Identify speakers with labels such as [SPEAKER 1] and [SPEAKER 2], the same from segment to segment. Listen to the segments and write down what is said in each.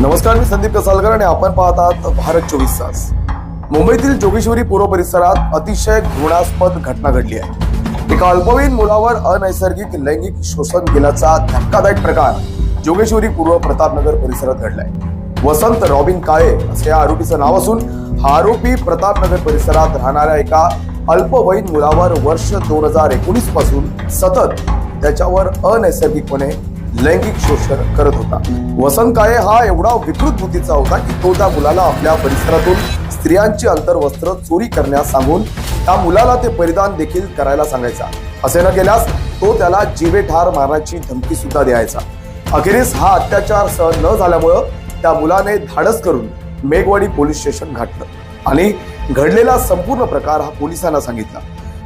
[SPEAKER 1] नमस्कार मी संदीप कसालकर आणि आपण पाहत आहात भारत चोवीस तास. मुंबईतील जोगेश्वरी पूर्व परिसरात अतिशय घृणास्पद घटना घडली आहे. एका अल्पवयीन मुलावर अनैसर्गिक लैंगिक शोषण केल्याचा धक्कादायक प्रकार जोगेश्वरी पूर्व प्रतापनगर परिसरात घडलाय. वसंत रॉबिन काळे असे या आरोपीचं नाव असून हा आरोपी प्रतापनगर परिसरात राहणाऱ्या एका अल्पवयीन मुलावर वर्ष दोन हजार एकोणीसपासून सतत त्याच्यावर अनैसर्गिकपणे लैंगिक शोषण करत होता. वसंत काळे हा एवढा विकृत बुद्धीचा होता की तो त्या मुलाला आपल्या परिसरातून स्त्रियांची अंतर्वस्त्र चोरी करण्यास सांगून त्या मुलाला ते परिधान देखील करायला सांगायचा. असे न केल्यास तो त्याला जीवे ठार मारण्याची धमकी सुद्धा द्यायचा. अखेरीस हा अत्याचार सहन न झाल्यामुळं त्या मुलाने धाडस करून मेघवाडी पोलीस स्टेशन गाठलं आणि घडलेला संपूर्ण प्रकार हा पोलिसांना सांगितला.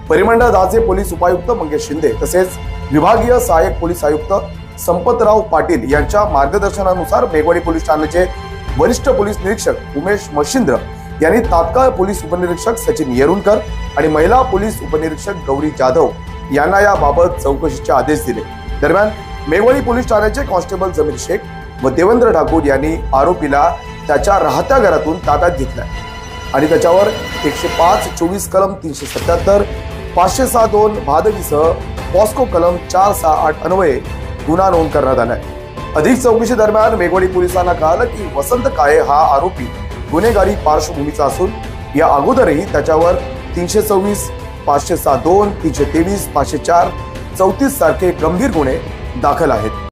[SPEAKER 1] परिमंडळ दाचे पोलीस उपायुक्त मंगेश शिंदे तसेच विभागीय सहाय्यक पोलीस आयुक्त संपतराव पाटील यांच्या मार्गदर्शनानुसार मेघवाडी पोलीस ठाण्याचे वरिष्ठ पोलीस निरीक्षक उमेश मशिंद्र यांनी तात्काळ पोलीस उपनिरीक्षक सचिन येरुणकर आणि महिला पोलीस उपनिरीक्षक गौरी जाधव यांना याबाबत चौकशीचे आदेश दिले. दरम्यान मेघवाडी पोलीस ठाण्याचे कॉन्स्टेबल जमीर शेख व देवेंद्र ठाकूर यांनी आरोपीला त्याच्या राहत्या घरातून ताब्यात घेतलाय. आणि त्याच्यावर एकशे पाच चोवीस कलम तीनशे सत्याहत्तर पाचशे सहा दोन भादवीसह पॉस्को कलम चार सहा आठ अन्वये गुन्हा नोंद करण्यात आलाय. अधिक चौकशी दरम्यान मेघवाडी पोलिसांना कळालं की वसंत काळे हा आरोपी गुन्हेगारी पार्श्वभूमीचा असून या अगोदरही त्याच्यावर तीनशे सव्वीस पाचशे सहा दोन तीनशे तेवीस पाचशे चार चौतीस सारखे गंभीर गुन्हे दाखल आहेत.